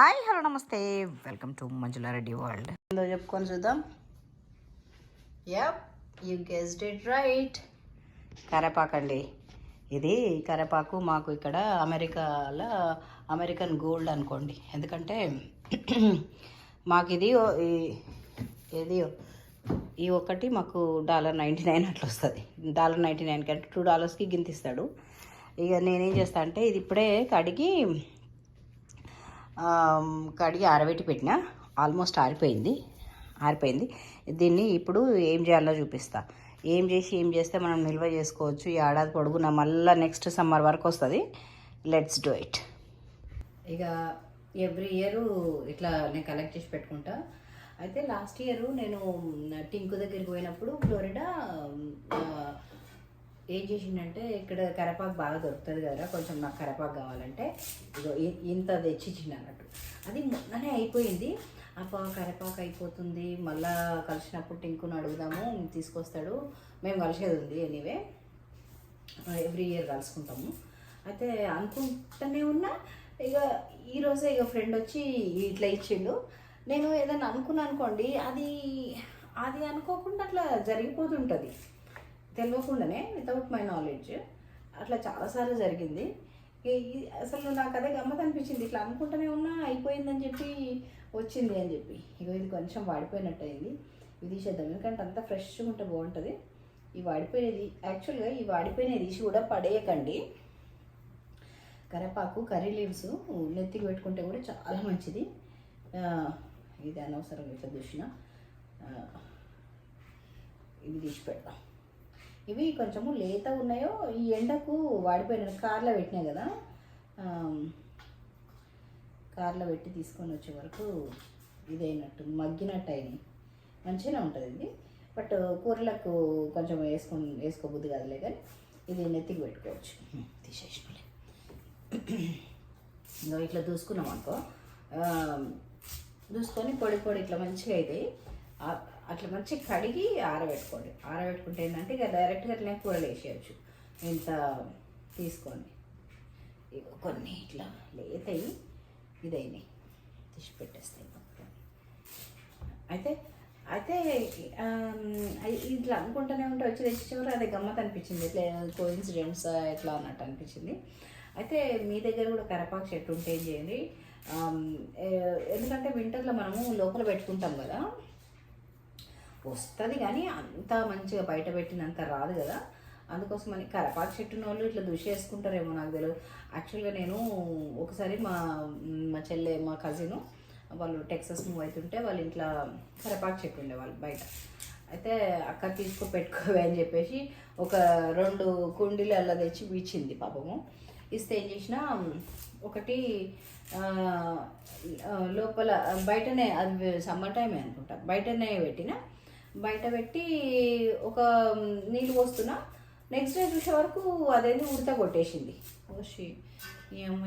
Hi hello namaste. Welcome to Manjula Reddy world. ఏందో చెప్పుకొని చూద్దాం. Yup you guessed it right కరేపాకు అండి ఇది కరేపాకు మాకు ఇక్కడ అమెరికాలో అమెరికన్ గోల్డ్ అనుకోండి. ఎందుకంటే మాకు ఇది ఈ- ఇది ఈ ఒక్కటి మాకు డాలర్ నైంటీ నైన్ అట్లా వస్తుంది. డాలర్ నైంటీ నైన్ కంటే టూ డాలర్స్కి గింతిస్తాడు. ఇక నేనేం చేస్తా అంటే ఇది ఇప్పుడే కడిగి కడిగి ఆరబెట్టి పెట్టిన ఆల్మోస్ట్ ఆరిపోయింది. ఆరిపోయింది. దీన్ని ఇప్పుడు ఏం చేయాలో చూపిస్తా. ఏం చేసి ఏం చేస్తే మనం నిల్వ చేసుకోవచ్చు. ఈ ఏడాది పొడుగున మళ్ళీ నెక్స్ట్ సమ్మర్ వరకు వస్తుంది. లెట్స్ డూ ఇట్ ఇక ఎవ్రీ ఇయర్ ఇట్లా నేను కలెక్ట్ చేసి పెట్టుకుంటా. అయితే లాస్ట్ ఇయర్ నేను టింకు దగ్గరికి పోయినప్పుడు ఫ్లోరిడా ఏం చేసిండంటే ఇక్కడ కరేపాకు బాగా దొరుకుతుంది కదా కొంచెం నాకు కరేపాకు కావాలంటే ఇగో ఇ- ఇంత తెచ్చిచ్చిండు అన్నట్టు. అది మొన్ననే అయిపోయింది. అప్ప కరేపాకు అయిపోతుంది. మళ్ళా కలిసినప్పుడు టింకును అడుగుదాము తీసుకొస్తాడు. మేము కలిసేది ఉంది ఎనీవే. Every year కలుసుకుంటాము. అయితే అనుకుంటూనే ఉన్నా ఇక ఈరోజే ఇక ఫ్రెండ్ వచ్చి ఇట్లా ఇచ్చిండు. నేను ఏదైనా అనుకున్నా అనుకోండి అది అది అనుకోకుండా అట్లా జరిగిపోతుంటుంది. తెలియకుండానే వితౌట్ మై నాలెడ్జ్ అట్లా చాలాసార్లు జరిగింది. అసలు నాకు అదే గమ్మత్ అనిపించింది. ఇట్లా అనుకుంటూనే ఉన్నా అయిపోయిందని చెప్పి వచ్చింది అని చెప్పి. ఇగో ఇది కొంచెం వాడిపోయినట్టు అయింది ఇది తీసేద్దాం. ఎందుకంటే అంతా ఫ్రెష్గా ఉంటే బాగుంటుంది. ఈ వాడిపోయేది యాక్చువల్గా ఈ వాడిపోయిన తీసి కూడా పడేయకండి. కరేపాకు కర్రీ లీవ్స్ నెత్తికి పెట్టుకుంటే కూడా చాలా మంచిది. ఇది అనవసరం ఇట్లా చూసిన. ఇది తీసి పెడతాం ఇవి కొంచెము లేత ఉన్నాయో ఈ ఎండకు వాడిపోయిన కార్లో పెట్టినాయి కదా కార్లో పెట్టి తీసుకొని వచ్చే వరకు ఇదైనట్టు మగ్గినట్టు అయినాయి. మంచిగానే ఉంటుంది ఇది. బట్ కూరలకు కొంచెం వేసుకొని వేసుకోబుద్ది కాదులే కానీ ఇది నెత్తికి పెట్టుకోవచ్చు. తీసేసినలే. ఇంకా ఇట్లా దూసుకున్నాం అనుకో. దూసుకొని పొడి పొడి ఇట్లా మంచిగా అవుతాయి అట్లా మంచిగా కడిగి ఆరబెట్టుకోండి. ఆరబెట్టుకుంటే ఏంటంటే ఇక డైరెక్ట్గా అట్లనే కూరలు వేసేయచ్చు. ఇంత తీసుకోండి. ఇక కొన్ని ఇట్లా లేతాయి ఇదైనాయి. తీసి పెట్టేస్తాయి మొత్తం. అయితే అయితే ఇట్లా అనుకుంటూనే ఉంటే వచ్చి తెచ్చేవారు అదే గమ్మత్ అనిపించింది. ఇట్లా కోఇన్సిడెంట్స్ ఎట్లా అన్నట్టు అనిపించింది. అయితే మీ దగ్గర కూడా కరపాకు చెట్టు ఉంటే ఏం చేయండి? ఎందుకంటే వింటర్లో మనము లోపల పెట్టుకుంటాం కదా. వస్తుంది కానీ అంత మంచిగా బయట పెట్టినంత రాదు కదా. అందుకోసం అని కరపాకు చెట్టున్న వాళ్ళు ఇట్లా దుషేసుకుంటారేమో నాకు తెలియదు యాక్చువల్గా నేను ఒకసారి మా మా చెల్లె మా కజిన్ వాళ్ళు టెక్సస్ మూవ్ అవుతుంటే వాళ్ళ ఇంట్లో కరపాకు చెట్టు ఉండే వాళ్ళు బయట. అయితే అక్క తీసుకో పెట్టుకోవే అని చెప్పేసి ఒక రెండు కుండీలు అలా తెచ్చి వీచింది పాపము. ఇస్తే ఏం చేసిన ఒకటి లోపల బయటనే అది సమ్మర్ టైమే అనుకుంటా. బయటనే పెట్టిన బయట పెట్టి ఒక నీళ్ళు పోస్తున్నా. నెక్స్ట్ డే చూసే వరకు అదేంది ఉడత కొట్టేసింది. ఓషి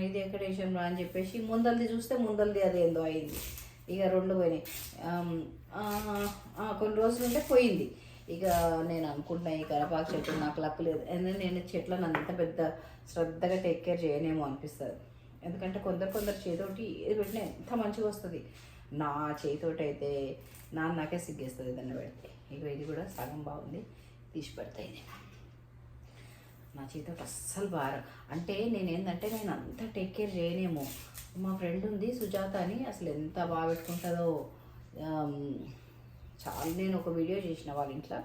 ఇది ఎక్కడ వేసాంరా అని చెప్పేసి ముందల్ది చూస్తే ముందల్ది అదేందో అయింది. ఇక రెండు పోయినాయి. కొన్ని రోజులు ఉంటే పోయింది. ఇక నేను అనుకుంటున్నా ఈ కరపాకు చెట్టు నాకు లక్ లేదు. నేను చెట్లను అంత పెద్ద శ్రద్ధగా టేక్ కేర్ చేయనేమో అనిపిస్తుంది. ఎందుకంటే కొందరు కొందరు చేతోటి ఏది పెట్టినా ఎంత మంచిగా వస్తుంది. నా చేతోటి అయితే నా నాకే సిగ్గేస్తుంది దాన్ని పెడితే. ఇక ఇది కూడా సగం బాగుంది. తీసి పెడతాయి నా చేతితో అస్సలు బాగా అంటే నేను ఏంటంటే నేను అంత టేక్ కేర్ చేయనేమో. మా ఫ్రెండ్ ఉంది సుజాత అని. అసలు ఎంత బాగా పెట్టుకుంటుందో చాలా నేను ఒక వీడియో చేసిన వాళ్ళ ఇంట్లో.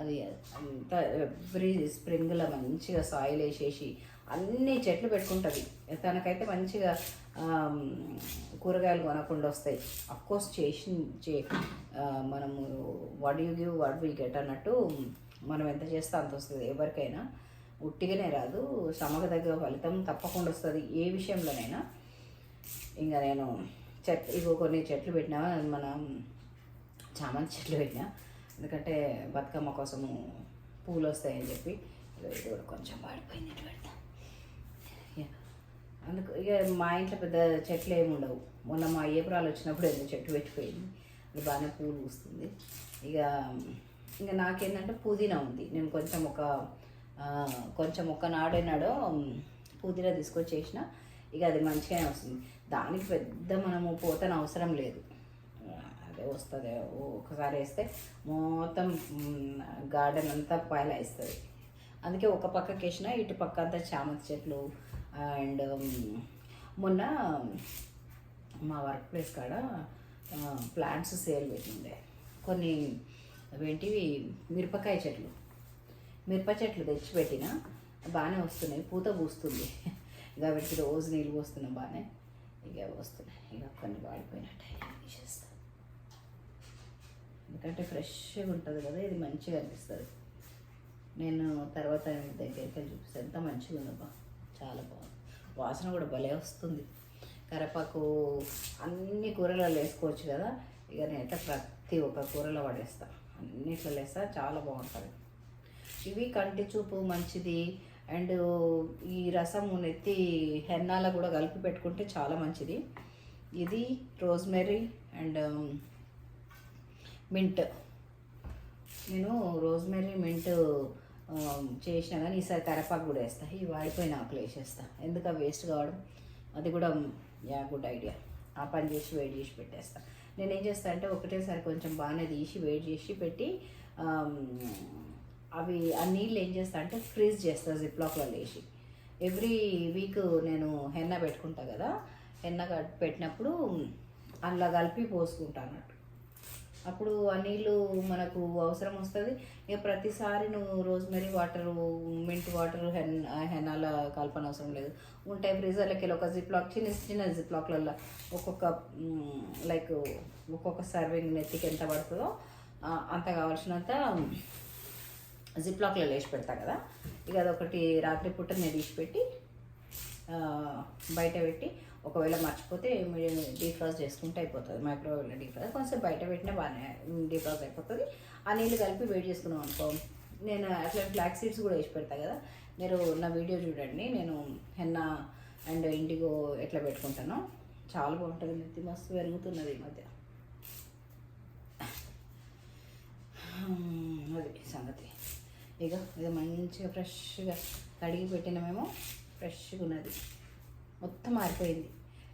అది అంత ఎవ్రీ స్ప్రింగ్లో మంచిగా సాయిల్ వేసేసి అన్ని చెట్లు పెట్టుకుంటుంది. తనకైతే మంచిగా కూరగాయలు కొనకుండా వస్తాయి. అఫ్కోర్స్ చేసి చే మనము what you give what we get అన్నట్టు మనం ఎంత చేస్తే అంత వస్తుంది. ఎవరికైనా ఉట్టిగానే రాదు. శ్రమకు తగ్గ ఫలితం తప్పకుండా వస్తుంది. ఏ విషయంలోనైనా ఇంకా నేను చెట్ ఇగో కొన్ని చెట్లు పెట్టినా మన చామంతి చెట్లు పెట్టినా ఎందుకంటే బతుకమ్మ కోసము పూలు వస్తాయని చెప్పి ఇది కూడా కొంచెం వాడిపోయింది అందుకు ఇక మా ఇంట్లో పెద్ద చెట్లు ఏమి ఉండవు. మొన్న మా ఏపురాలు వచ్చినప్పుడు ఏదో చెట్టు పెట్టిపోయింది. అది బాగానే పూలు పూస్తుంది. ఇక ఇంకా నాకేంటంటే పుదీనా ఉంది. నేను కొంచెం ఒక కొంచెం ఒక నాడేనాడో పుదీనా తీసుకొచ్చేసిన ఇక అది మంచిగానే వస్తుంది. దానికి పెద్ద మనము పోతన అవసరం లేదు. అదే వస్తుంది. ఒకసారి వేస్తే మొత్తం గార్డెన్ అంతా పైలా వేస్తుంది. అందుకే ఒక పక్కకి వేసిన ఇటు పక్క అంతా చామంతి చెట్లు అండ్ మొన్న మా వర్క్ ప్లేస్ కాడ ప్లాంట్స్ సేల్ పెట్టిండే. కొన్ని అవేంటివి మిరపకాయ చెట్లు. మిరప చెట్లు తెచ్చి పెట్టిన బాగానే వస్తున్నాయి పూత పూస్తుంది. ఇక వీటికి రోజు నీళ్ళు పోస్తున్నాం బాగానే ఇక వస్తున్నాయి. ఇక కొన్ని వాడిపోయినట్టు తీసేస్తా ఎందుకంటే ఫ్రెష్గా ఉంటుంది కదా ఇది మంచిగా అనిపిస్తుంది. నేను తర్వాత దగ్గరికి వెళ్ళి చూపిస్తాను ఎంత మంచిగా ఉందబ్బా చాలా బాగుంది. వాసన కూడా భలే వస్తుంది. కరపాకు అన్ని కూరలలో వేసుకోవచ్చు కదా. ఇక నేనైతే ప్రతి ఒక్క కూరలో పడేస్తా అన్నిట్లో వేస్తా చాలా బాగుంటుంది. ఇవి కంటి చూపు మంచిది. అండ్ ఈ రసం నెత్తి హెన్నాల కూడా కలిపి పెట్టుకుంటే చాలా మంచిది. ఇది రోజ్మెరీ అండ్ మింట్. నేను రోజ్మెరీ మింట్ చేసినా కానీ ఈసారి కరపాకు కూడా వేస్తా. ఈ వాడిపోయిన ఆకులు వేసేస్తా. ఎందుకు అవి వేస్ట్ కావడం? అది కూడా యా గుడ్ ఐడియా. ఆ పని చేసి వేడి చేసి పెట్టేస్తా. నేను ఏం చేస్తా అంటే ఒకటేసారి కొంచెం బాగానే తీసి వేడి చేసి పెట్టి అవి ఆ నీళ్ళు ఏం చేస్తా అంటే ఫ్రీజ్ చేస్తా జిప్లాక్లో వేసి. ఎవ్రీ వీక్ నేను హెన్న పెట్టుకుంటా కదా. హెన్న పెట్టినప్పుడు అలా కలిపి పోసుకుంటా అన్నట్టు. అప్పుడు ఆ నీళ్ళు మనకు అవసరం వస్తుంది. ఇక ప్రతిసారి నువ్వు రోజ్మెరీ వాటర్ మింట్ వాటర్ హెన్ హెనాల కలపని అవసరం లేదు. ఉంటాయి ఫ్రీజర్లకి వెళ్ళి ఒక జిప్లాక్ చిన్న చిన్న జిప్లాక్లలో ఒక్కొక్క లైక్ ఒక్కొక్క సర్వింగ్ నెత్తికి ఎంత పడుతుందో అంత కావాల్సినంత జిప్లాక్లలో వేసి పెడతా కదా. ఇక అదొకటి రాత్రి పూట నేను తీసి పెట్టి బయట పెట్టి ఒకవేళ మర్చిపోతే డీఫ్రాస్ట్ చేసుకుంటే అయిపోతుంది మైక్రోవేవ్లో ఫ్రాస్ కొంచెం బయట పెట్టినా బాగానే డీఫ్రాస్ట్ అయిపోతుంది. ఆ నీళ్ళు కలిపి వేడి చేసుకున్నాం అనుకో. నేను అట్లా బ్లాక్ సీడ్స్ కూడా వేసి పెడతా కదా. మీరు నా వీడియో చూడండి. నేను హెన్న అండ్ ఇండిగో ఎట్లా పెట్టుకుంటానో. చాలా బాగుంటుంది నెత్తి మస్తు పెరుగుతున్నది ఈ మధ్య. అది సంగతి. ఇక ఇది మంచిగా ఫ్రెష్గా కడిగి పెట్టినమేమో. ఫ్రెష్గా ఉన్నది మొత్తం మారిపోయింది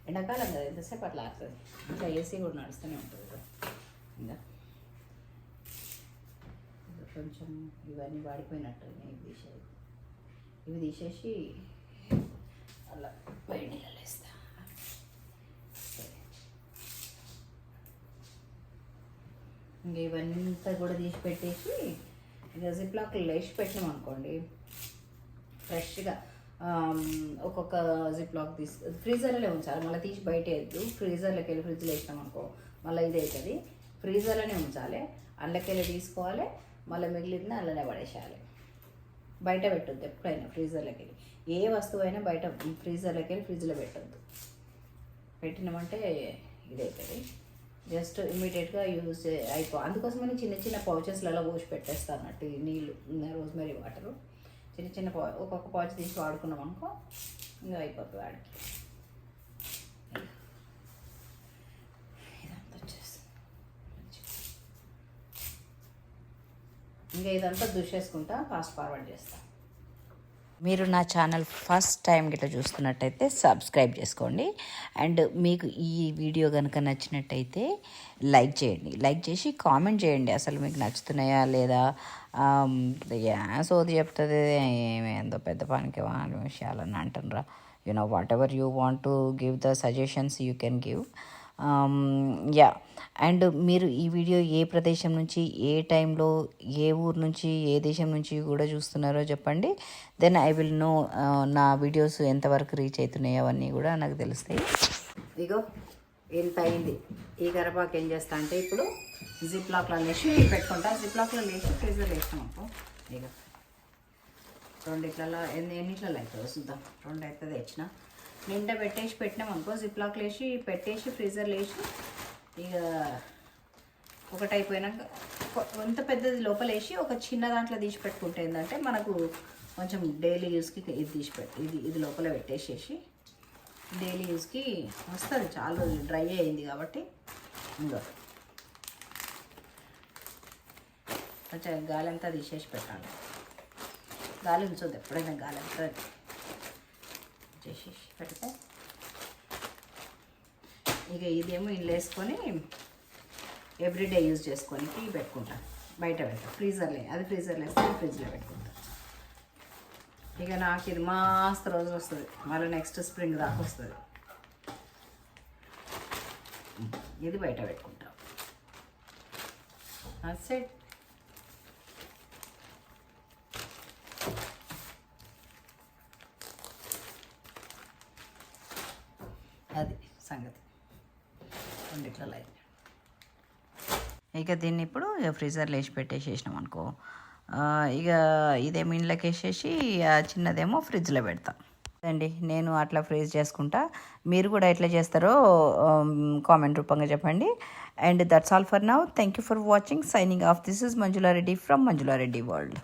ఎండాకాలం కదా ఎంతసేపు అట్లా ఆడుతుంది ఇంకా ఏసీ కూడా నడుస్తూనే ఉంటుంది కదా. ఇంకా కొంచెం ఇవన్నీ వాడిపోయినట్టు ఇవి తీసేది ఇవి తీసేసి అలా వేడి నీళ్ళలో వేస్తా. సరే. ఇంకా ఇవన్నీ కూడా తీసి పెట్టేసి ఇంకా జిప్లాక్లు లేచి పెట్టినాం అనుకోండి ఫ్రెష్గా. ఒక్కొక్క జిప్లాక్ తీసి ఫ్రీజర్లోనే ఉంచాలి. మళ్ళీ తీసి బయట వేయద్దు ఫ్రీజర్లోకి వెళ్ళి ఫ్రిడ్జ్లో వేసినాం అనుకో మళ్ళీ ఇది అవుతుంది ఫ్రీజర్లోనే ఉంచాలి. అందులోకి వెళ్ళి తీసుకోవాలి. మళ్ళీ మిగిలింది అందులోనే పడేసేయాలి. బయట పెట్టొద్దు ఎప్పుడైనా ఫ్రీజర్లోకి వెళ్ళి. ఏ వస్తువు అయినా బయట ఫ్రీజర్లోకి వెళ్ళి ఫ్రిడ్జ్లో పెట్టొద్దు. పెట్టినామంటే ఇదవుతుంది జస్ట్ ఇమీడియట్గా యూజ్ అయిపో అందుకోసమని చిన్న చిన్న పౌచెస్లలో పోసి పెట్టేస్తాను అన్నట్టు నీళ్ళు రోజ్మెరీ వాటరు. చిన్న చిన్న పా ఒక్కొక్క పౌచ్ తీసి వాడుకున్నాం అనుకో ఇంకా అయిపోతుంది వాడికి. ఇదంతా వచ్చేస్తుంది. ఇంకా ఇదంతా దుషేసుకుంటా ఫాస్ట్ ఫార్వర్డ్ చేస్తాను మీరు నా ఛానల్ ఫస్ట్ టైం గిట్లా చూస్తున్నట్టయితే సబ్స్క్రైబ్ చేసుకోండి. అండ్ మీకు ఈ వీడియో కనుక నచ్చినట్టయితే లైక్ చేయండి. లైక్ చేసి కామెంట్ చేయండి. అసలు మీకు నచ్చుతున్నాయా లేదా? సోది చెప్తుంది. ఏమేందో పెద్ద పనికి వాని విషయాలని అంటున్నారా you know whatever you want to give the suggestions you can give Um, yeah and మీరు ఈ వీడియో ఏ ప్రదేశం నుంచి ఏ టైంలో ఏ ఊరు నుంచి ఏ దేశం నుంచి కూడా చూస్తున్నారో చెప్పండి. దెన్ ఐ విల్ నో నా వీడియోస్ ఎంతవరకు రీచ్ అవుతున్నాయో అవన్నీ కూడా నాకు తెలుస్తాయి. ఇగో ఇంత అయింది? ఈ గరపాకు ఏం చేస్తా అంటే ఇప్పుడు జిప్ లాక్లో లేచి పెట్టుకుంటా. జిప్ లాక్లో వేసి ఫ్రీజర్లో వేసినాం అనుకో ఇగో. రెండిట్లలో ఎన్ని ఎన్నిట్లలో అవుతుందో చూద్దాం. రెండు అవుతుంది తెచ్చిన. నిండా పెట్టేసి పెట్టినాం అనుకో జిప్ లాక్ లేచి పెట్టేసి ఫ్రీజర్ లేచి ఇక ఒకటి అయిపోయినాక కొ- ఎంత పెద్దది లోపల వేసి ఒక చిన్న దాంట్లో తీసి పెట్టుకుంటే ఏంటంటే మనకు కొంచెం డైలీ యూస్కి ఇది తీసి పెట్టి ఇది ఇది లోపల పెట్టేసేసి డైలీ యూస్కి వస్తుంది. చాలా రోజులు డ్రై అయింది కాబట్టి ఇంకా కొంచెం గాలి అంతా తీసేసి పెట్టాలి. గాలి ఉంచొద్దు ఎప్పుడైనా గాలి అంతా చేసేసి పెడితే. ఇక ఇదేమో ఇంట్లో వేసుకొని ఎవ్రీడే యూజ్ చేసుకొని పెట్టుకుంటా. బయట పెడతా. ఫ్రీజర్లో అది ఫ్రీజర్లో వేస్తే ఫ్రిడ్జ్లో పెట్టుకుంటా. ఇక నాకు ఇది మస్తు రోజులు వస్తుంది. మళ్ళీ నెక్స్ట్ స్ప్రింగ్ దాకా వస్తుంది. ఇది బయట పెట్టుకుంటాం. సెట్ అది సంగతి. రెండిట్లలో అయింది ఇక దీన్ని ఇప్పుడు ఇక ఫ్రీజర్లో వేసి పెట్టేసేసినాం అనుకో. ఇక ఇదేమి ఇంట్లోకి వేసేసి చిన్నదేమో ఫ్రిడ్జ్లో పెడతాం. అండి నేను అట్లా ఫ్రీజ్ చేసుకుంటా. మీరు కూడా ఎట్లా చేస్తారో కామెంట్ రూపంగా చెప్పండి. And that's all for now. Thank you for watching signing off this is Manjula Reddy from Manjula Reddy world